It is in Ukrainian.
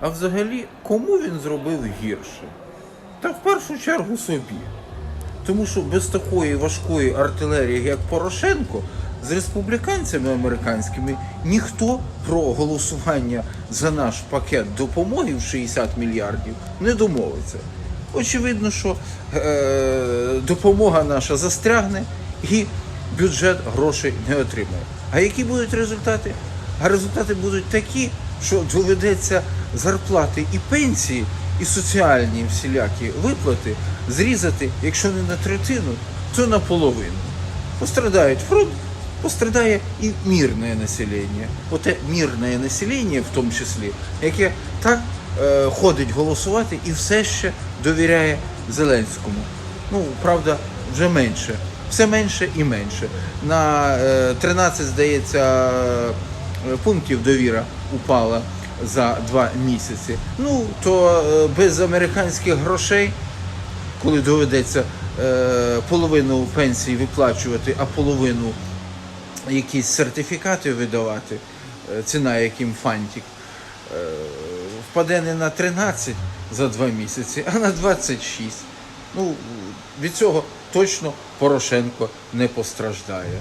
А взагалі, кому він зробив гірше? Та в першу чергу собі. Тому що без такої важкої артилерії, як Порошенко, з республіканцями американськими ніхто про голосування за наш пакет допомоги в 60 мільярдів не домовиться. Очевидно, що е, допомога наша застрягне і бюджет грошей не отримає. А які будуть результати? А результати будуть такі, що доведеться зарплати і пенсії, і соціальні всілякі виплати зрізати, якщо не на третину, то наполовину. Пострадають фронт, пострадає і мирне населення. Оте мирне населення, в тому числі, яке так е, ходить голосувати і все ще довіряє Зеленському. Ну, правда, вже менше. Все менше і менше. На е, 13, здається, е, пунктів довіра упала за два місяці. Ну, то е, без американських грошей коли доведеться е, половину пенсії виплачувати, а половину якісь сертифікати видавати, е, ціна яким фантик, впаде не на 13 за два місяці, а на 26. Ну, від цього точно Порошенко не постраждає.